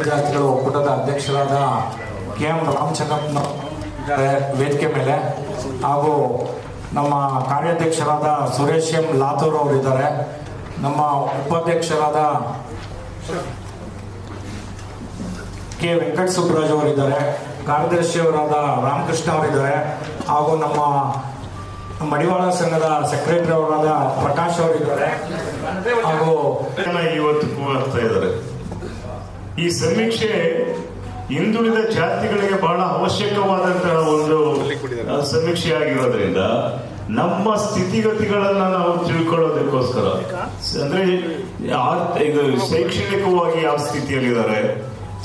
ವಿದ್ಯಾರ್ಥಿಗಳು ಒಕ್ಕೂಟದ ಅಧ್ಯಕ್ಷರಾದ ಕೆ ಎಂ ಇದ್ದಾರೆ ವೇದಿಕೆ ಮೇಲೆ ಹಾಗೂ ನಮ್ಮ ಕಾರ್ಯಾಧ್ಯಕ್ಷರಾದ ಸುರೇಶ್ ಎಂ ಲಾತೂರ್ ಅವರು ಇದ್ದಾರೆ. ನಮ್ಮ ಉಪಾಧ್ಯಕ್ಷರಾದ ಕೆ ವೆಂಕಟ ಸುಬ್ರಾಜ್ ಅವರಿದ್ದಾರೆ ಕಾರ್ಯದರ್ಶಿಯವರಾದ ರಾಮಕೃಷ್ಣ ಅವರಿದ್ದಾರೆ ಹಾಗೂ ನಮ್ಮ ಮಡಿವಾಳ ಸಂಘದ ಸೆಕ್ರೆಟರಿ ಅವರಾದ ಪ್ರಕಾಶ್ ಅವರಿದ್ದಾರೆ ಹಾಗೂ ಇವತ್ತು ಇದ್ದಾರೆ. ಈ ಸಮೀಕ್ಷೆ ಹಿಂದುಳಿದ ಜಾತಿಗಳಿಗೆ ಬಹಳ ಅವಶ್ಯಕವಾದಂತಹ ಒಂದು ಸಮೀಕ್ಷೆ ಆಗಿರೋದ್ರಿಂದ ನಮ್ಮ ಸ್ಥಿತಿಗತಿಗಳನ್ನ ನಾವು ತಿಳ್ಕೊಳ್ಳೋದಕ್ಕೋಸ್ಕರ. ಅಂದ್ರೆ ಇದು ಶೈಕ್ಷಣಿಕವಾಗಿ ಯಾವ ಸ್ಥಿತಿಯಲ್ಲಿದ್ದಾರೆ,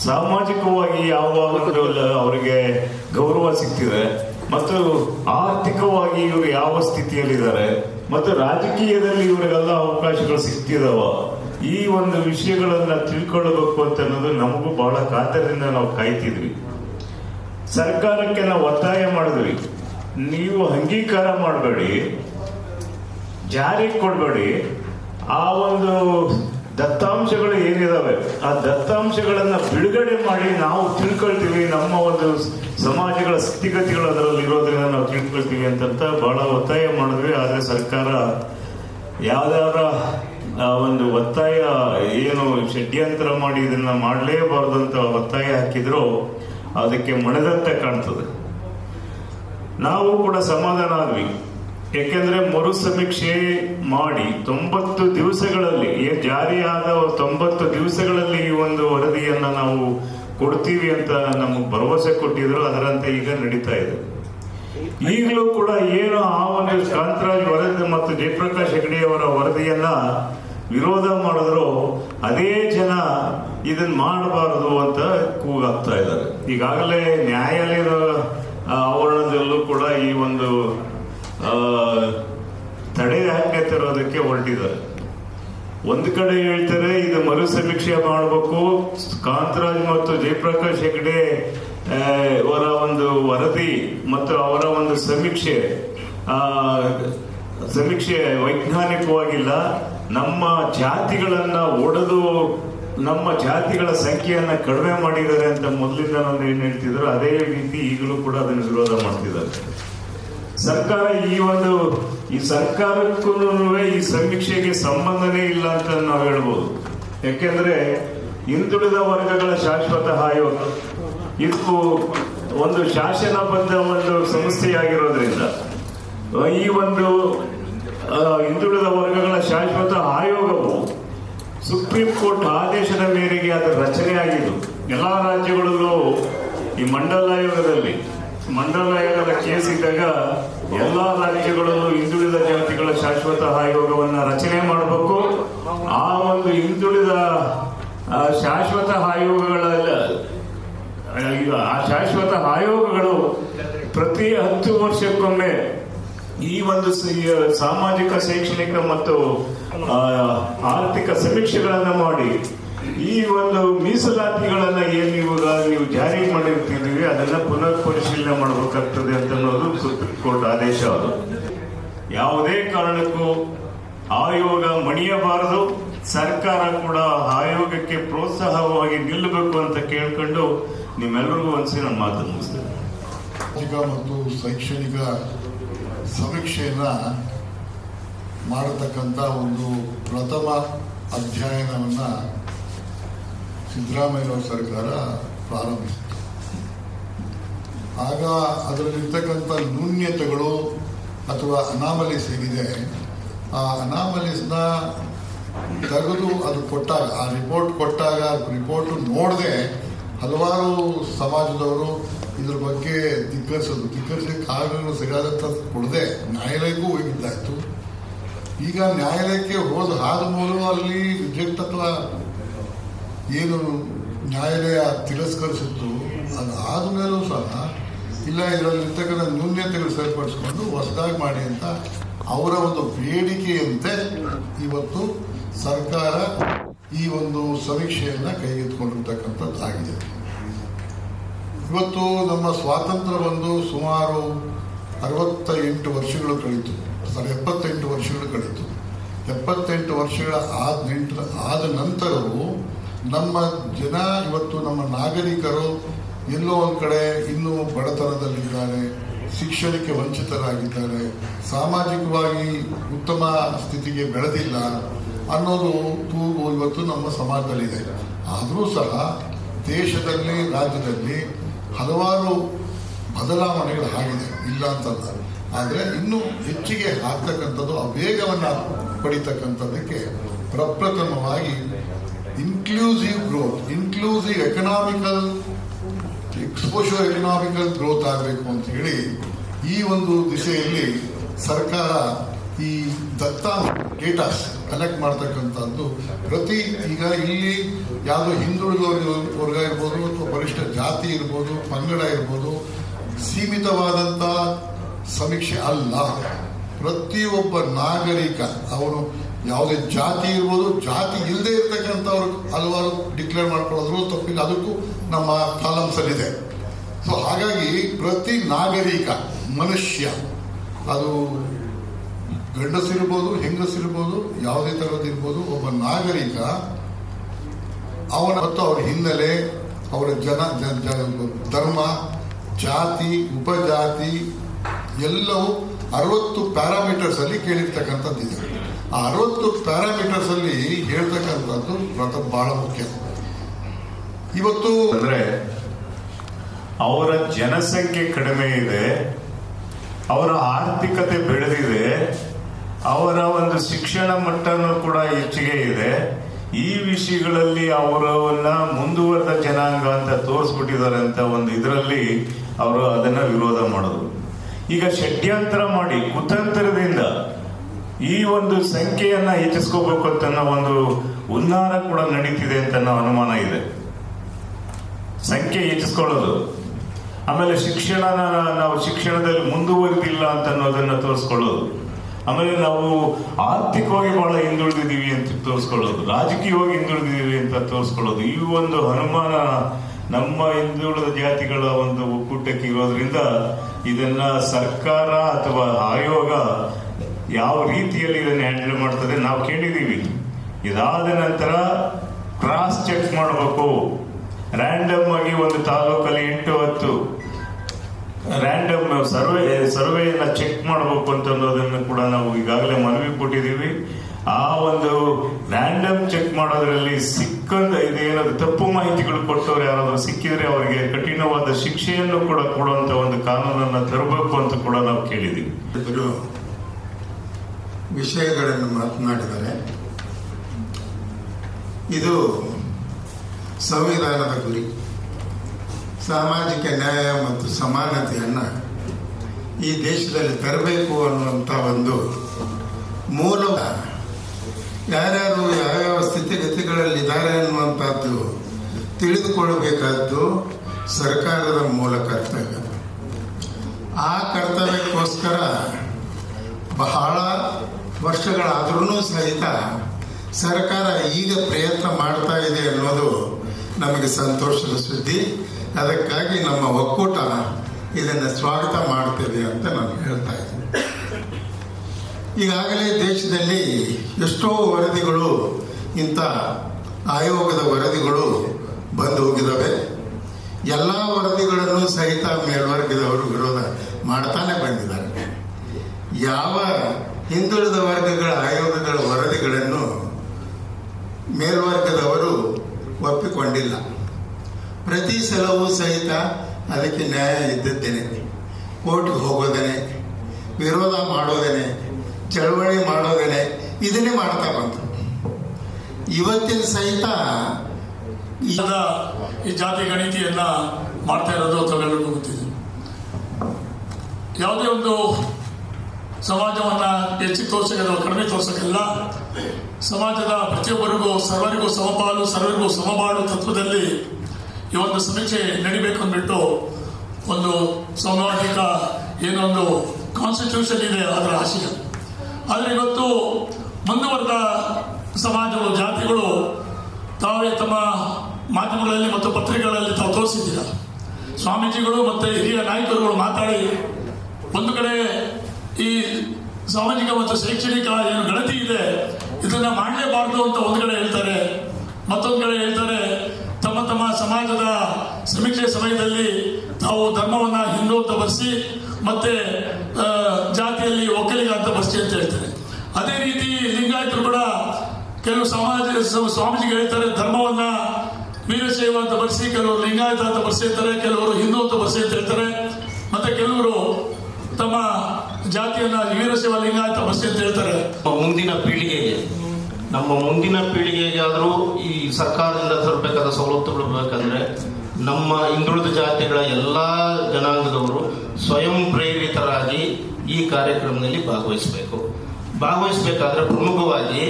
ಸಾಮಾಜಿಕವಾಗಿ ಯಾವ ಅವರಿಗೆ ಗೌರವ ಸಿಗ್ತಿದೆ ಮತ್ತು ಆರ್ಥಿಕವಾಗಿ ಇವರು ಯಾವ ಸ್ಥಿತಿಯಲ್ಲಿದ್ದಾರೆ, ಮತ್ತು ರಾಜಕೀಯದಲ್ಲಿ ಇವರಿಗೆಲ್ಲ ಅವಕಾಶಗಳು ಸಿಗ್ತಿದಾವ. ಈ ಒಂದು ವಿಷಯಗಳನ್ನ ತಿಳ್ಕೊಳ್ಬೇಕು ಅಂತ ಅನ್ನೋದು ನಮಗೂ ಬಹಳ ಕಾತರದಿಂದ ನಾವು ಕಾಯ್ತಿದ್ವಿ. ಸರ್ಕಾರಕ್ಕೆ ನಾವು ಒತ್ತಾಯ ಮಾಡಿದ್ವಿ. ನೀವು ಅಂಗೀಕಾರ ಮಾಡಬೇಡಿ ಜಾರಿಗೆ ಕೊಡಬೇಡಿ. ಆ ಒಂದು ದತ್ತಾಂಶಗಳು ಏನಿದಾವೆ, ಆ ದತ್ತಾಂಶಗಳನ್ನ ಬಿಡುಗಡೆ ಮಾಡಿ ನಾವು ತಿಳ್ಕೊಳ್ತೀವಿ. ನಮ್ಮ ಒಂದು ಸಮಾಜಗಳ ಸ್ಥಿತಿಗತಿಗಳು ಅದರಲ್ಲಿ ಇರೋದ್ರಿಂದ ನಾವು ತಿಳ್ಕೊಳ್ತೀವಿ ಅಂತಂತ ಬಹಳ ಒತ್ತಾಯ ಮಾಡಿದ್ವಿ. ಆದ್ರೆ ಸರ್ಕಾರ ಯಾವ್ದಾರ ಆ ಒಂದು ಒತ್ತಾಯ ಏನು ಷಡ್ಯಂತ್ರ ಮಾಡಿ ಇದನ್ನ ಮಾಡಲೇಬಾರ್ದು ಅಂತ ಒತ್ತಾಯ ಹಾಕಿದ್ರು ಅದಕ್ಕೆ ಮಣದಂತೆ ಕಾಣ್ತದೆ. ನಾವು ಕೂಡ ಸಮಾಧಾನ ಆದ್ವಿ. ಯಾಕೆಂದ್ರೆ ಮರು ಸಮೀಕ್ಷೆ ಮಾಡಿ ತೊಂಬತ್ತು ದಿವಸಗಳಲ್ಲಿ ಜಾರಿಯಾದ ತೊಂಬತ್ತು ದಿವಸಗಳಲ್ಲಿ ಈ ಒಂದು ವರದಿಯನ್ನ ನಾವು ಕೊಡ್ತೀವಿ ಅಂತ ನಮಗೆ ಭರವಸೆ ಕೊಟ್ಟಿದ್ರು, ಅದರಂತೆ ಈಗ ನಡೀತಾ ಇದೆ. ಈಗಲೂ ಕೂಡ ಏನು ಆ ಒಂದು ಕಾಂತರಾಜ್ ವರದಿ ಮತ್ತು ಜಯಪ್ರಕಾಶ್ ಹೆಗಡೆಯವರ ವರದಿಯನ್ನ ವಿರೋಧ ಮಾಡಿದ್ರು ಅದೇ ಜನ ಇದನ್ನ ಮಾಡಬಾರದು ಅಂತ ಕೂಗಾಗ್ತಾ ಇದ್ದಾರೆ. ಈಗಾಗಲೇ ನ್ಯಾಯಾಲಯದ ಆವರಣದಲ್ಲೂ ಕೂಡ ಈ ಒಂದು ತಡೆ ಹಾಕಿ ತರೋದಕ್ಕೆ ಹೊರಟಿದ್ದಾರೆ. ಒಂದು ಕಡೆ ಹೇಳ್ತಾರೆ ಇದು ಮರು ಸಮೀಕ್ಷೆ ಮಾಡಬೇಕು. ಕಾಂತರಾಜ್ ಮತ್ತು ಜಯಪ್ರಕಾಶ್ ಹೆಗ್ಡೆ ಅವರ ಒಂದು ವರದಿ ಮತ್ತು ಅವರ ಒಂದು ಸಮೀಕ್ಷೆ ಸಮೀಕ್ಷೆ ವೈಜ್ಞಾನಿಕವಾಗಿಲ್ಲ. ನಮ್ಮ ಜಾತಿಗಳನ್ನ ಒಡೆದು ನಮ್ಮ ಜಾತಿಗಳ ಸಂಖ್ಯೆಯನ್ನ ಕಡಿಮೆ ಮಾಡಿದ್ದಾರೆ ಅಂತ ಮೊದಲಿಂದ ನಾನು ಏನ್ ಹೇಳ್ತಿದ್ರು, ಅದೇ ರೀತಿ ಈಗಲೂ ಕೂಡ ಅದನ್ನು ವಿರೋಧ ಮಾಡ್ತಿದ್ದಾರೆ. ಸರ್ಕಾರ ಈ ಒಂದು, ಈ ಸರ್ಕಾರಕ್ಕೂ ಈ ಸಮೀಕ್ಷೆಗೆ ಸಂಬಂಧನೇ ಇಲ್ಲ ಅಂತ ನಾವು ಹೇಳ್ಬೋದು. ಯಾಕೆಂದ್ರೆ ಹಿಂದುಳಿದ ವರ್ಗಗಳ ಶಾಶ್ವತ ಆಯೋಗ ಇದು ಒಂದು ಶಾಸನಬದ್ಧ ಒಂದು ಸಂಸ್ಥೆಯಾಗಿರೋದ್ರಿಂದ, ಈ ಒಂದು ಹಿಂದುಳಿದ ವರ್ಗಗಳ ಶಾಶ್ವತ ಆಯೋಗವು ಸುಪ್ರೀಂ ಕೋರ್ಟ್ ಆದೇಶದ ಮೇರೆಗೆ ಅದು ರಚನೆ ಆಗಿದ್ದು ಎಲ್ಲಾ ರಾಜ್ಯಗಳಲ್ಲೂ ಈ ಮಂಡಲ ಆಯೋಗದಲ್ಲಿ, ಮಂಡಲ ಆಯೋಗದ ಕೇಸ್ ಇದ್ದಾಗ ಎಲ್ಲ ರಾಜ್ಯಗಳಲ್ಲೂ ಹಿಂದುಳಿದ ಜಾತಿಗಳ ಶಾಶ್ವತ ಆಯೋಗವನ್ನು ರಚನೆ ಮಾಡಬೇಕು. ಆ ಒಂದು ಹಿಂದುಳಿದ ಶಾಶ್ವತ ಆಯೋಗಗಳ, ಆ, ಶಾಶ್ವತ ಆಯೋಗಗಳು ಪ್ರತಿ ಹತ್ತು ವರ್ಷಕ್ಕೊಮ್ಮೆ ಈ ಒಂದು ಸಾಮಾಜಿಕ, ಶೈಕ್ಷಣಿಕ ಮತ್ತು ಆರ್ಥಿಕ ಸಮೀಕ್ಷೆಗಳನ್ನ ಮಾಡಿ, ಈ ಒಂದು ಮೀಸಲಾತಿಗಳನ್ನ ಏನು ಇವಾಗ ನೀವು ಜಾರಿ ಮಾಡಿರ್ತಿದ್ದೀವಿ ಅದನ್ನ ಪುನರ್ ಪರಿಶೀಲನೆ ಮಾಡಬೇಕಾಗ್ತದೆ ಅಂತ ಅನ್ನೋದು ಸುಪ್ರೀಂ ಕೋರ್ಟ್ ಆದೇಶ ಅದು. ಯಾವುದೇ ಕಾರಣಕ್ಕೂ ಆಯೋಗ ಮಣಿಯಬಾರದು, ಸರ್ಕಾರ ಕೂಡ ಆಯೋಗಕ್ಕೆ ಪ್ರೋತ್ಸಾಹವಾಗಿ ನಿಲ್ಲಬೇಕು ಅಂತ ಕೇಳ್ಕೊಂಡು ನಿಮ್ಮೆಲ್ಲರಿಗೂ ಒಂದ್ಸಿ ನನ್ನ ಮಾತು ಮುಗಿಸ್ತೇನೆ. ಮತ್ತು ಶೈಕ್ಷಣಿಕ ಸಮೀಕ್ಷೆಯನ್ನ ಮಾಡತಕ್ಕಂಥ ಒಂದು ಪ್ರಥಮ ಅಧ್ಯಯನವನ್ನ ಸಿದ್ದರಾಮಯ್ಯ ಸರ್ಕಾರ ಪ್ರಾರಂಭಿಸಿತು. ಆಗ ಅದರಲ್ಲಿರ್ತಕ್ಕಂಥ ನ್ಯೂನ್ಯತೆಗಳು ಅಥವಾ ಅನಾಮಲೀಸ್ ಏನಿದೆ ಆ ಅನಾಮಲೀಸ್ನ ತೆಗೆದು ಅದು ಕೊಟ್ಟಾಗ, ಆ ರಿಪೋರ್ಟ್ ಕೊಟ್ಟಾಗ ರಿಪೋರ್ಟ್ ನೋಡದೆ ಹಲವಾರು ಸಮಾಜದವರು ಇದ್ರ ಬಗ್ಗೆ ಧಿಕ್ಕರಿಸೋದು ಧಿಕ್ಕರಿಸಲಿಕ್ಕೆ ಕಾರಣಗಳು ಸರಿಯಾದ ಕೊಡದೆ ನ್ಯಾಯಾಲಯಕ್ಕೂ ಹೋಗಿದ್ದಾಯ್ತು ಈಗ ನ್ಯಾಯಾಲಯಕ್ಕೆ ಹೋದ ಆದ ಮೂಲಕ ಅಲ್ಲಿ ರಿಜೆಕ್ಟ್ ಅಥವಾ ಏನು ನ್ಯಾಯಾಲಯ ತಿರಸ್ಕರಿಸಿತ್ತು, ಅದು ಆದಮೇಲೂ ಸಹ ಇಲ್ಲ ಇದರಲ್ಲಿರ್ತಕ್ಕಂಥ ನ್ಯೂನ್ಯತೆಗಳು ಸರಿಪಡಿಸ್ಕೊಂಡು ಹೊಸದಾಗಿ ಮಾಡಿ ಅಂತ ಅವರ ಒಂದು ಬೇಡಿಕೆಯಂತೆ ಇವತ್ತು ಸರ್ಕಾರ ಈ ಒಂದು ಸಮೀಕ್ಷೆಯನ್ನು ಕೈಗೆತ್ತಿಕೊಂಡಿರ್ತಕ್ಕಂಥದ್ದಾಗಿದೆ ಇವತ್ತು ನಮ್ಮ ಸ್ವಾತಂತ್ರ್ಯ ಬಂದು ಸುಮಾರು ಅರವತ್ತ ಎಂಟು ವರ್ಷಗಳು ಕಳೀತು. ಸಾರಿ, ಎಪ್ಪತ್ತೆಂಟು ವರ್ಷಗಳು ಕಳೀತು. ಎಪ್ಪತ್ತೆಂಟು ವರ್ಷಗಳ ಆದ ನಂತರ ಆದ ನಂತರವೂ ನಮ್ಮ ಜನ ಇವತ್ತು ನಮ್ಮ ನಾಗರಿಕರು ಎಲ್ಲೋ ಒಂದು ಕಡೆ ಇನ್ನೂ ಬಡತನದಲ್ಲಿದ್ದಾರೆ, ಶಿಕ್ಷಣಕ್ಕೆ ವಂಚಿತರಾಗಿದ್ದಾರೆ, ಸಾಮಾಜಿಕವಾಗಿ ಉತ್ತಮ ಸ್ಥಿತಿಗೆ ಬೆಳೆದಿಲ್ಲ ಅನ್ನೋದು ತೂಗು ಇವತ್ತು ನಮ್ಮ ಸಮಾಜದಲ್ಲಿದೆ. ಆದರೂ ಸಹ ದೇಶದಲ್ಲಿ, ರಾಜ್ಯದಲ್ಲಿ ಹಲವಾರು ಬದಲಾವಣೆಗಳು ಆಗಿದೆ. ಇಲ್ಲ ಅಂತಲ್ಲ. ಆದರೆ ಇನ್ನೂ ಹೆಚ್ಚಿಗೆ ಆಗ್ತಕ್ಕಂಥದ್ದು, ಆ ವೇಗವನ್ನು ಪಡಿತಕ್ಕಂಥದ್ದಕ್ಕೆ ಪ್ರಪ್ರಥಮವಾಗಿ inclusive growth inclusive economical exposure economical growth ಆಗಬೇಕು ಅಂತ ಹೇಳಿ ಈ ಒಂದು ದಿಶೆಯಲ್ಲಿ ಸರ್ಕಾರ ಈ ದತ್ತಾಂಶ ಡೇಟಾಸ್ ಕಲೆಕ್ಟ್ ಮಾಡ್ತಕ್ಕಂಥದ್ದು ಪ್ರತಿ ಈಗ ಇಲ್ಲಿ ಯಾವುದೋ ಹಿಂದುಳಿದ ವರ್ಗ ಇರ್ಬೋದು ಅಥವಾ ಬಲಿಷ್ಠ ಜಾತಿ ಇರ್ಬೋದು, ಪಂಗಡ ಇರ್ಬೋದು ಸೀಮಿತವಾದಂಥ ಸಮೀಕ್ಷೆ ಅಲ್ಲ. ಪ್ರತಿಯೊಬ್ಬ ನಾಗರಿಕ, ಅವನು ಯಾವುದೇ ಜಾತಿ ಇರ್ಬೋದು, ಜಾತಿ ಇಲ್ಲದೆ ಇರತಕ್ಕಂಥವ್ರು ಹಲವಾರು ಡಿಕ್ಲೇರ್ ಮಾಡ್ಕೊಳ್ಳೋದ್ರು ತಪ್ಪಿಲ್ಲ. ಅದಕ್ಕೂ ನಮ್ಮ ಕಾಲಮ್ಸಲ್ಲಿದೆ ಸೊ ಹಾಗಾಗಿ ಪ್ರತಿ ನಾಗರಿಕ, ಮನುಷ್ಯ, ಅದು ಗಂಡಸಿರ್ಬೋದು, ಹೆಂಗಸಿರ್ಬೋದು, ಯಾವುದೇ ಥರದಿರ್ಬೋದು ಒಬ್ಬ ನಾಗರಿಕ, ಅವನ ಮತ್ತು ಅವರ ಹಿನ್ನೆಲೆ, ಅವರ ಜನ ಧರ್ಮ, ಜಾತಿ, ಉಪಜಾತಿ, ಎಲ್ಲವೂ ಅರವತ್ತು ಪ್ಯಾರಾಮೀಟರ್ಸ್ ಅಲ್ಲಿ ಕೇಳಿರ್ತಕ್ಕಂಥದ್ದಿದೆ ಆ ಅರವತ್ತು ಪ್ಯಾರಾಮೀಟರ್ಸ್ ಅಲ್ಲಿ ಹೇಳ್ತಕ್ಕಂಥದ್ದು ಪ್ರಥಮ ಬಹಳ ಮುಖ್ಯ. ಇವತ್ತು ಅಂದ್ರೆ ಅವರ ಜನಸಂಖ್ಯೆ ಕಡಿಮೆ ಇದೆ ಅವರ ಒಂದು ಶಿಕ್ಷಣ ಮಟ್ಟನೂ ಕೂಡ ಹೆಚ್ಚಿಗೆ ಇದೆ. ಈ ವಿಷಯಗಳಲ್ಲಿ ಅವರನ್ನ ಮುಂದುವರೆದ ಜನಾಂಗ ಅಂತ ತೋರಿಸ್ಬಿಟ್ಟಿದ್ದಾರೆ ಅಂತ ಒಂದು ಇದರಲ್ಲಿ ಅವರು ಅದನ್ನ ವಿರೋಧ ಮಾಡಿದ್ರು ಈಗ ಷಡ್ಯಂತ್ರ ಮಾಡಿ ಕುತಂತ್ರದಿಂದ ಈ ಒಂದು ಸಂಖ್ಯೆಯನ್ನ ಹೆಚ್ಚಿಸ್ಕೋಬೇಕು ಅಂತ ಒಂದು ಉನ್ನಾರ ಕೂಡ ನಡೀತಿದೆ ಅಂತ ಅನ್ನೋ ಅನುಮಾನ ಇದೆ. ಸಂಖ್ಯೆ ಹೆಚ್ಚಿಸ್ಕೊಳ್ಳೋದು. ಆಮೇಲೆ ಶಿಕ್ಷಣನ ನಾವು ಶಿಕ್ಷಣದಲ್ಲಿ ಮುಂದುವರಿದಿಲ್ಲ ಅಂತ ಅನ್ನೋದನ್ನ ತೋರಿಸ್ಕೊಳ್ಳೋದು. ಆಮೇಲೆ ನಾವು ಆರ್ಥಿಕವಾಗಿ ಬಹಳ ಹಿಂದುಳಿದಿದ್ದೀವಿ ಅಂತ ತೋರಿಸ್ಕೊಳ್ಳೋದು, ರಾಜಕೀಯವಾಗಿ ಹಿಂದುಳಿದಿದ್ದೀವಿ ಅಂತ ತೋರಿಸ್ಕೊಳ್ಳೋದು, ಈ ಒಂದು ಅನುಮಾನ ನಮ್ಮ ಹಿಂದುಳಿದ ಜಾತಿಗಳ ಒಂದು ಒಕ್ಕೂಟಕ್ಕೆ ಇರೋದ್ರಿಂದ ಇದನ್ನ ಸರ್ಕಾರ ಅಥವಾ ಆಯೋಗ ಯಾವ ರೀತಿಯಲ್ಲಿ ಇದನ್ನು ಹ್ಯಾಂಡಲ್ ಮಾಡ್ತದೆ ನಾವು ಕೇಳಿದ್ದೀವಿ. ಇದಾದ ನಂತರ ಕ್ರಾಸ್ ಚೆಕ್ ಮಾಡಬೇಕು. ರ್ಯಾಂಡಮ್ ಆಗಿ ಒಂದು ತಾಲೂಕಲ್ಲಿ ಎಂಟು ಹತ್ತು ರ್ಯಾಂಡಮ್ ಸರ್ವೆ ಸರ್ವೆಯನ್ನ ಚೆಕ್ ಮಾಡಬೇಕು ಅಂತ ಅನ್ನೋದನ್ನು ಕೂಡ ನಾವು ಈಗಾಗಲೇ ಮನವಿ ಕೊಟ್ಟಿದ್ದೀವಿ. ಆ ಒಂದು ರ್ಯಾಂಡಮ್ ಚೆಕ್ ಮಾಡೋದ್ರಲ್ಲಿ ಸಿಕ್ಕಂದ ಇದೇನಾದ್ರು ತಪ್ಪು ಮಾಹಿತಿಗಳು ಕೊಟ್ಟವ್ರು ಯಾರಾದರೂ ಸಿಕ್ಕಿದ್ರೆ ಅವರಿಗೆ ಕಠಿಣವಾದ ಶಿಕ್ಷೆಯನ್ನು ಕೂಡ ಕೊಡುವಂತ ಒಂದು ಕಾನೂನನ್ನ ತರಬೇಕು ಅಂತ ಕೂಡ ನಾವು ಇಬ್ಬರು ವಿಷಯಗಳನ್ನು ಮಾತನಾಡಿದರೆ ಇದು ಸಂವಿಧಾನದ ಗುರಿ. ಸಾಮಾಜಿಕ ನ್ಯಾಯ ಮತ್ತು ಸಮಾನತೆಯನ್ನು ಈ ದೇಶದಲ್ಲಿ ತರಬೇಕು ಅನ್ನುವಂಥ ಒಂದು ಮೂಲ ಯಾರ್ಯಾರು ಯಾವ್ಯಾವ ಸ್ಥಿತಿಗತಿಗಳಲ್ಲಿದ್ದಾರೆ ಅನ್ನುವಂಥದ್ದು ತಿಳಿದುಕೊಳ್ಳಬೇಕಾದ್ದು ಸರ್ಕಾರದ ಮೂಲ ಕರ್ತವ್ಯ. ಆ ಕರ್ತವ್ಯಕ್ಕೋಸ್ಕರ ಬಹಳ ವರ್ಷಗಳಾದ್ರೂ ಸಹಿತ ಸರ್ಕಾರ ಈಗ ಪ್ರಯತ್ನ ಮಾಡ್ತಾ ಇದೆ ಅನ್ನೋದು ನಮಗೆ ಸಂತೋಷದ ಸುದ್ದಿ. ಅದಕ್ಕಾಗಿ ನಮ್ಮ ಒಕ್ಕೂಟ ಇದನ್ನು ಸ್ವಾಗತ ಮಾಡ್ತೇವೆ ಅಂತ ನಾನು ಹೇಳ್ತಾ ಇದ್ದೀನಿ. ಈಗಾಗಲೇ ದೇಶದಲ್ಲಿ ಎಷ್ಟೋ ವರದಿಗಳು, ಇಂಥ ಆಯೋಗದ ವರದಿಗಳು ಬಂದು ಹೋಗಿದ್ದಾವೆ ಎಲ್ಲ ವರದಿಗಳನ್ನು ಸಹಿತ ಮೇಲ್ವರ್ಗದವರು ವಿರೋಧ ಮಾಡ್ತಾನೆ ಬಂದಿದ್ದಾರೆ. ಯಾವ ಹಿಂದುಳಿದ ವರ್ಗಗಳ ಆಯೋಗಗಳ ವರದಿಗಳನ್ನು ಮೇಲ್ವರ್ಗದವರು ಒಪ್ಪಿಕೊಂಡಿಲ್ಲ. ಪ್ರತಿ ಸಲವೂ ಸಹಿತ ಅದಕ್ಕೆ ನ್ಯಾಯ ಇದ್ದದ್ದೇನೆ. ಕೋರ್ಟ್ಗೆ ಹೋಗೋದೇನೆ, ವಿರೋಧ ಮಾಡೋದೇನೆ, ಚಳವಳಿ ಮಾಡೋದೇನೆ, ಇದನ್ನೇ ಮಾಡ್ತಾ ಬಂತು. ಇವತ್ತಿನ ಸಹಿತ ಈ ಜಾತಿ ಗಣಿತಿಯನ್ನ ಮಾಡ್ತಾ ಇರೋದು ತಗೊಂಡು ಗೊತ್ತಿದೆ. ಯಾವುದೇ ಒಂದು ಸಮಾಜವನ್ನ ಹೆಚ್ಚು ತೋರ್ಸಕ್ಕೆ ಕಡಿಮೆ ತೋರ್ಸಕ್ಕೆಲ್ಲ. ಸಮಾಜದ ಪ್ರತಿಯೊಬ್ಬರಿಗೂ, ಸರ್ವರಿಗೂ ಸಮಪಾಲು, ಸರ್ವರಿಗೂ ಸಮಬಾಳು ತತ್ವದಲ್ಲಿ ಈ ಒಂದು ಸಮೀಕ್ಷೆ ನಡಿಬೇಕು ಅಂದ್ಬಿಟ್ಟು ಒಂದು ಸಾಮಾಜಿಕ ಏನೊಂದು ಕಾನ್ಸ್ಟಿಟ್ಯೂಷನ್ ಇದೆ ಅದರ ಆಶಯ. ಆದರೆ ಇವತ್ತು ಮುಂದುವರೆದ ಸಮಾಜಗಳು ಜಾತಿಗಳು ತಾವೇ ತಮ್ಮ ಮಾಧ್ಯಮಗಳಲ್ಲಿ ಮತ್ತು ಪತ್ರಿಕೆಗಳಲ್ಲಿ ತಾವು ತೋರಿಸಿದ್ದೀರ? ಸ್ವಾಮೀಜಿಗಳು ಮತ್ತು ಹಿರಿಯ ನಾಯಕರುಗಳು ಮಾತಾಡಿ ಒಂದು ಕಡೆ ಈ ಸಾಮಾಜಿಕ ಮತ್ತು ಶೈಕ್ಷಣಿಕ ಏನು ಗಣತಿ ಇದೆ, ಇದನ್ನು ಮಾಡಲೇಬಾರ್ದು ಅಂತ ಒಂದು ಕಡೆ ಹೇಳ್ತಾರೆ, ಮತ್ತೊಂದು ಕಡೆ ಹೇಳ್ತಾರೆ ತಮ್ಮ ತಮ್ಮ ಸಮಾಜದ ಸಮೀಕ್ಷೆ ಸಮಯದಲ್ಲಿ ತಾವು ಧರ್ಮವನ್ನ ಹಿಂದೂ ಅಂತ ಬರೆಸಿ ಮತ್ತೆ ಜಾತಿಯಲ್ಲಿ ಒಕ್ಕಲಿಗ ಅಂತ ಬರ್ಸಿ ಅಂತ ಹೇಳ್ತಾರೆ. ಅದೇ ರೀತಿ ಲಿಂಗಾಯತರು ಕೂಡ ಕೆಲವು ಸಮಾಜ ಸ್ವಾಮೀಜಿಗೆ ಹೇಳ್ತಾರೆ, ಧರ್ಮವನ್ನ ವೀರಶೈವ ಅಂತ ಬರ್ಸಿ, ಕೆಲವರು ಲಿಂಗಾಯತ ಅಂತ ಬರ್ಸಿರ್ತಾರೆ ಕೆಲವರು ಹಿಂದೂ ಅಂತ ಬರ್ಸಿ ಅಂತ ಹೇಳ್ತಾರೆ. ಮತ್ತೆ ಕೆಲವರು ತಮ್ಮ ಜಾತಿಯನ್ನ ವೀರಶೈವ, ಲಿಂಗಾಯತ ಬರ್ಸಿ ಅಂತ ಹೇಳ್ತಾರೆ. ಮುಂದಿನ ಪೀಳಿಗೆಗೆ ನಮ್ಮ ಮುಂದಿನ ಪೀಳಿಗೆಗಾದರೂ ಈ ಸರ್ಕಾರದಿಂದ ತರಬೇಕಾದ ಸವಲತ್ತುಗಳು ಬೇಕಂದ್ರೆ ನಮ್ಮ ಹಿಂದುಳಿದ ಜಾತಿಗಳ ಎಲ್ಲ ಜನಾಂಗದವರು ಸ್ವಯಂ ಪ್ರೇರಿತರಾಗಿ ಈ ಕಾರ್ಯಕ್ರಮದಲ್ಲಿ ಭಾಗವಹಿಸಬೇಕು. ಭಾಗವಹಿಸಬೇಕಾದ್ರೆ ಪ್ರಮುಖವಾಗಿ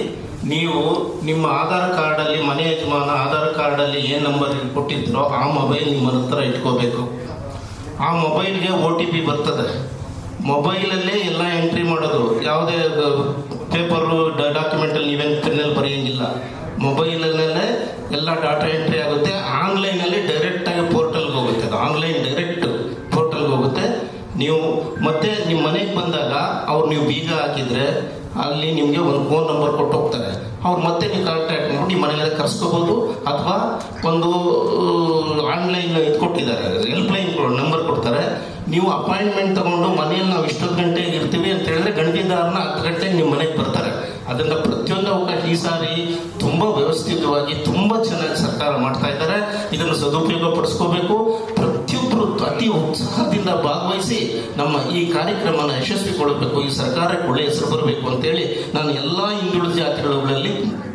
ನೀವು ನಿಮ್ಮ ಆಧಾರ್ ಕಾರ್ಡಲ್ಲಿ ಮನೆ ಯಜಮಾನ ಆಧಾರ್ ಕಾರ್ಡಲ್ಲಿ ಏನು ನಂಬರ್ ಕೊಟ್ಟಿದ್ರೋ ಆ ಮೊಬೈಲ್ ನಿಮ್ಮ ಹತ್ರ ಇಟ್ಕೋಬೇಕು. ಆ ಮೊಬೈಲ್ಗೆ ಒ ಟಿ ಪಿ ಬರ್ತದೆ. ಮೊಬೈಲಲ್ಲೇ ಎಲ್ಲ ಎಂಟ್ರಿ ಮಾಡೋದು. ಯಾವುದೇ ಪೇಪರು ಡಾಕ್ಯುಮೆಂಟಲ್ಲಿ ನೀವೇನು ಪೆನ್ನಲ್ಲಿ ಬರೆಯಂಗಿಲ್ಲ. ಮೊಬೈಲಲ್ಲೇ ಎಲ್ಲ ಡಾಟಾ ಎಂಟ್ರಿ ಆಗುತ್ತೆ. ಆನ್ಲೈನಲ್ಲಿ ಡೈರೆಕ್ಟಾಗಿ ಪೋರ್ಟಲ್ಗೆ ಹೋಗುತ್ತೆ ಅದು. ಆನ್ಲೈನ್ ಡೈರೆಕ್ಟ್ ಪೋರ್ಟಲ್ಗೆ ಹೋಗುತ್ತೆ. ನೀವು ಮತ್ತೆ ನಿಮ್ಮ ಮನೆಗೆ ಬಂದಾಗ ಅವ್ರು ನೀವು ಬೀಗ ಹಾಕಿದರೆ ಅಲ್ಲಿ ನಿಮಗೆ ಒಂದು ಫೋನ್ ನಂಬರ್ ಕೊಟ್ಟು ಹೋಗ್ತಾರೆ. ಅವ್ರು ಮತ್ತೆ ನೀವು ಕಾಂಟ್ಯಾಕ್ಟ್ ಮಾಡಿ ನಿಮ್ಮ ಮನೆಯಲ್ಲೇ ಕರ್ಸ್ಕೋಬೋದು ಅಥವಾ ಒಂದು ಆನ್ಲೈನ್ ಇದು ಕೊಟ್ಟಿದ್ದಾರೆ ಹೆಲ್ಪ್ಲೈನ್ ನಂಬರ್ ಕೊಡ್ತಾರೆ. ನೀವು ಅಪಾಯಿಂಟ್ಮೆಂಟ್ ತಗೊಂಡು ಮನೆಯಲ್ಲಿ ನಾವು ಇಷ್ಟೊತ್ತು ಗಂಟೆಗೆ ಇರ್ತೀವಿ ಅಂತ ಹೇಳಿದ್ರೆ ಗಣತಿದಾರನ ಹತ್ತು ಗಂಟೆಗೆ ನಿಮ್ಮ ಮನೆಗೆ ಬರ್ತಾರೆ ಅದನ್ನ ಪ್ರತಿಯೊಂದು ಅವಕಾಶ ಈ ಸಾರಿ ತುಂಬಾ ವ್ಯವಸ್ಥಿತವಾಗಿ ತುಂಬಾ ಚೆನ್ನಾಗಿ ಸರ್ಕಾರ ಮಾಡ್ತಾ ಇದ್ದಾರೆ ಇದನ್ನು ಸದುಪಯೋಗ ಪಡಿಸ್ಕೋಬೇಕು. ಪ್ರತಿಯೊಬ್ಬರು ಅತಿ ಉತ್ಸಾಹದಿಂದ ಭಾಗವಹಿಸಿ ನಮ್ಮ ಈ ಕಾರ್ಯಕ್ರಮನ ಯಶಸ್ವಿಗೊಳ್ಳಬೇಕು ಈ ಸರ್ಕಾರಕ್ಕೆ ಒಳ್ಳೆಯ ಹೆಸರು ಬರಬೇಕು ಅಂತೇಳಿ ನಾನು ಎಲ್ಲಾ ಹಿಂದುಳಿದ ಜಾತಿಗಳಲ್ಲಿ